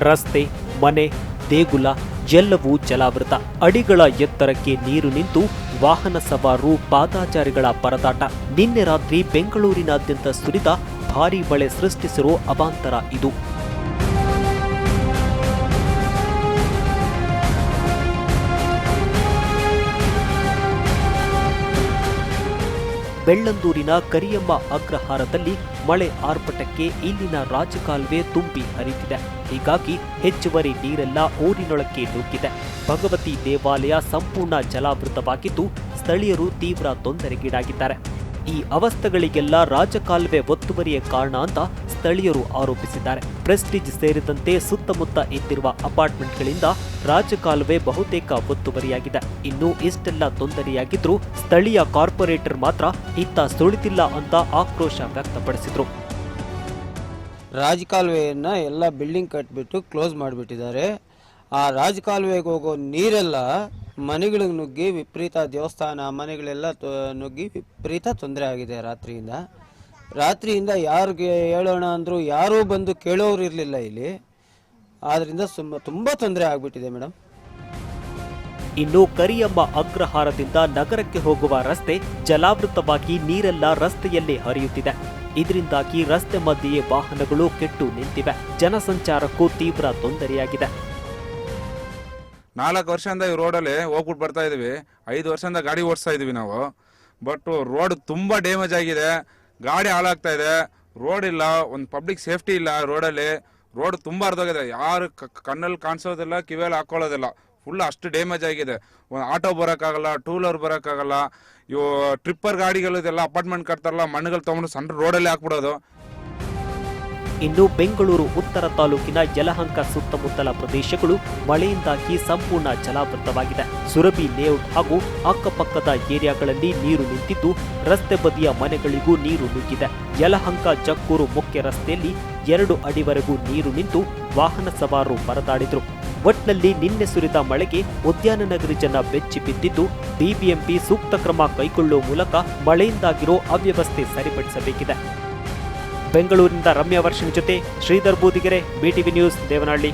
ರಸ್ತೆ, ಮನೆ, ದೇಗುಲ ಎಲ್ಲವೂ ಜಲಾವೃತ. ಅಡಿಗಳ ಎತ್ತರಕ್ಕೆ ನೀರು ನಿಂತು ವಾಹನ ಸವಾರು, ಪಾದಾಚಾರಿಗಳ ಪರದಾಟ. ನಿನ್ನೆ ರಾತ್ರಿ ಬೆಂಗಳೂರಿನಾದ್ಯಂತ ಸುರಿದ ಭಾರೀ ಮಳೆ ಸೃಷ್ಟಿಸಿರೋ ಅವಾಂತರ ಇದು. ಬೆಳ್ಳಂದೂರಿನ ಕರಿಯಮ್ಮ ಅಗ್ರಹಾರದಲ್ಲಿ ಮಳೆ ಆರ್ಭಟಕ್ಕೆ ಇಲ್ಲಿನ ರಾಜಕಾಲುವೆ ತುಂಬಿ ಹರಿದಿದೆ ಹೀಗಾಗಿ ಹೆಚ್ಚುವರಿ ನೀರೆಲ್ಲ ಊರಿನೊಳಕ್ಕೆ ನುಗ್ಗಿದೆ. ಭಗವತಿ ದೇವಾಲಯ ಸಂಪೂರ್ಣ ಜಲಾವೃತವಾಗಿದ್ದು, ಸ್ಥಳೀಯರು ತೀವ್ರ ತೊಂದರೆಗೀಡಾಗಿದ್ದಾರೆ. ಈ ಅವಸ್ಥೆಗಳಿಗೆಲ್ಲ ರಾಜಕಾಲುವೆ ಒತ್ತುವರಿಯ ಕಾರಣ ಅಂತ ಸ್ಥಳೀಯರು ಆರೋಪಿಸಿದ್ದಾರೆ. ಪ್ರೆಸ್ಟೀಜ್ ಸೇರಿದಂತೆ ಸುತ್ತಮುತ್ತ ಇದ್ದಿರುವ ಅಪಾರ್ಟ್ಮೆಂಟ್ಗಳಿಂದ ರಾಜಕಾಲುವೆ ಬಹುತೇಕ ಒತ್ತುವರಿಯಾಗಿದೆ. ಇನ್ನು ಇಷ್ಟೆಲ್ಲ ತೊಂದರೆಯಾಗಿದ್ರೂ ಸ್ಥಳೀಯ ಕಾರ್ಪೊರೇಟರ್ ಮಾತ್ರ ಇತ್ತ ಸುಳಿತಿಲ್ಲ ಅಂತ ಆಕ್ರೋಶ ವ್ಯಕ್ತಪಡಿಸಿದ್ರು. ರಾಜಕಾಲುವೆಯನ್ನು ಎಲ್ಲ ಬಿಲ್ಡಿಂಗ್ ಕಟ್ಬಿಟ್ಟು ಕ್ಲೋಸ್ ಮಾಡಿಬಿಟ್ಟಿದ್ದಾರೆ. ಆ ರಾಜಕಾಲುವೆಗೆ ಹೋಗೋ ನೀರೆಲ್ಲ ಮನೆಗಳಿಗೆ ನುಗ್ಗಿ ವಿಪರೀತ ದೇವಸ್ಥಾನ, ಮನೆಗಳೆಲ್ಲ ನುಗ್ಗಿ ವಿಪರೀತ ತೊಂದರೆ ಆಗಿದೆ ರಾತ್ರಿಯಿಂದ. ರಾತ್ರಿಯಿಂದ ಯಾರಿಗೆ ಹೇಳೋಣ ಅಂದರೂ ಯಾರೂ ಬಂದು ಕೇಳೋರು ಇರಲಿಲ್ಲ ಇಲ್ಲಿ. ಆದ್ದರಿಂದ ಸುಮ್ಮ, ತುಂಬ ತೊಂದರೆ ಆಗಿಬಿಟ್ಟಿದೆ ಮೇಡಮ್ ಇನ್ನು ಕರಿಯಮ್ಮ ಅಗ್ರಹಾರದಿಂದ ನಗರಕ್ಕೆ ಹೋಗುವ ರಸ್ತೆ ಜಲಾವೃತವಾಗಿ ನೀರೆಲ್ಲ ರಸ್ತೆಯಲ್ಲೇ ಹರಿಯುತ್ತಿದೆ. ಇದರಿಂದಾಗಿ ರಸ್ತೆ ಮಧ್ಯೆಯೇ ವಾಹನಗಳು ಕೆಟ್ಟು ನಿಂತಿವೆ. ಜನಸಂಚಾರಕ್ಕೂ ತೀವ್ರ ತೊಂದರೆಯಾಗಿದೆ. ನಾಲ್ಕು ವರ್ಷದಿಂದ ಈ ರೋಡಲ್ಲಿ ಹೋಗ್ಬಿಟ್ಟು ಬರ್ತಾ ಇದೀವಿ. ಐದು ವರ್ಷದಿಂದ ಗಾಡಿ ಓಡಿಸ್ತಾ ಇದೀವಿ ನಾವು. ಬಟ್ ರೋಡ್ ತುಂಬ ಡ್ಯಾಮೇಜ್ ಆಗಿದೆ. ಗಾಡಿ ಹಾಳಾಗ್ತಾ ಇದೆ. ರೋಡ್ ಇಲ್ಲ, ಒಂದು ಪಬ್ಲಿಕ್ ಸೇಫ್ಟಿ ಇಲ್ಲ ರೋಡಲ್ಲಿ ರೋಡ್ ತುಂಬ ಅರ್ಧೋಗಿದೆ ಯಾರು ಕಣ್ಣಲ್ಲಿ ಕಾಣಿಸೋದಿಲ್ಲ, ಕಿವಿಯಲ್ಲಿ ಹಾಕೊಳ್ಳೋದಿಲ್ಲ. ಫುಲ್ ಅಷ್ಟು ಡ್ಯಾಮೇಜ್ ಆಗಿದೆ. ಒಂದು ಆಟೋ ಬರೋಕ್ಕಾಗಲ್ಲ ಟೂ ವೀಲರ್ ಬರೋಕ್ಕಾಗಲ್ಲ. ಇವು ಟ್ರಿಪ್ಪರ್ ಗಾಡಿಗಳು ಅಪಾರ್ಟ್ಮೆಂಟ್ ಕಟ್ತಾರಲ್ಲ, ಮಣ್ಣುಗಳು ತೊಗೊಂಡು ಸಣ್ಣ ರೋಡಲ್ಲಿ ಹಾಕ್ಬಿಡೋದು. ಇನ್ನು ಬೆಂಗಳೂರು, ಉತ್ತರ ತಾಲೂಕಿನ ಯಲಹಂಕ ಸುತ್ತಮುತ್ತಲ ಪ್ರದೇಶಗಳು ಮಳೆಯಿಂದಾಗಿ ಸಂಪೂರ್ಣ ಜಲಾವೃತವಾಗಿದೆ. ಸುರಭಿ ಲೇಔಟ್ ಹಾಗೂ ಅಕ್ಕಪಕ್ಕದ ಏರಿಯಾಗಳಲ್ಲಿ ನೀರು ನಿಂತಿದ್ದು, ರಸ್ತೆ ಬದಿಯ ಮನೆಗಳಿಗೂ ನೀರು ನುಗ್ಗಿದೆ. ಯಲಹಂಕ ಜಕ್ಕೂರು ಮುಖ್ಯ ರಸ್ತೆಯಲ್ಲಿ ಎರಡು ಅಡಿವರೆಗೂ ನೀರು ನಿಂತು ವಾಹನ ಸವಾರರು ಪರದಾಡಿದರು. ಒಟ್ನಲ್ಲಿ ನಿನ್ನೆ ಸುರಿದ ಮಳೆಗೆ ಉದ್ಯಾನ ನಗರಿ ಜನ ಬೆಚ್ಚಿ ಬಿದ್ದಿದ್ದು, ಬಿಬಿಎಂಪಿ ಸೂಕ್ತ ಕ್ರಮ ಕೈಗೊಳ್ಳುವ ಮೂಲಕ ಮಳೆಯಿಂದಾಗಿರೋ ಅವ್ಯವಸ್ಥೆ ಸರಿಪಡಿಸಬೇಕಿದೆ. ಬೆಂಗಳೂರಿನಿಂದ ರಮ್ಯಾ ವರ್ಷನ್ ಜೊತೆ ಶ್ರೀಧರ್ ಬೂದಿಗೆರೆ ಬಿಟಿವಿ ನ್ಯೂಸ್ ದೇವನಹಳ್ಳಿ.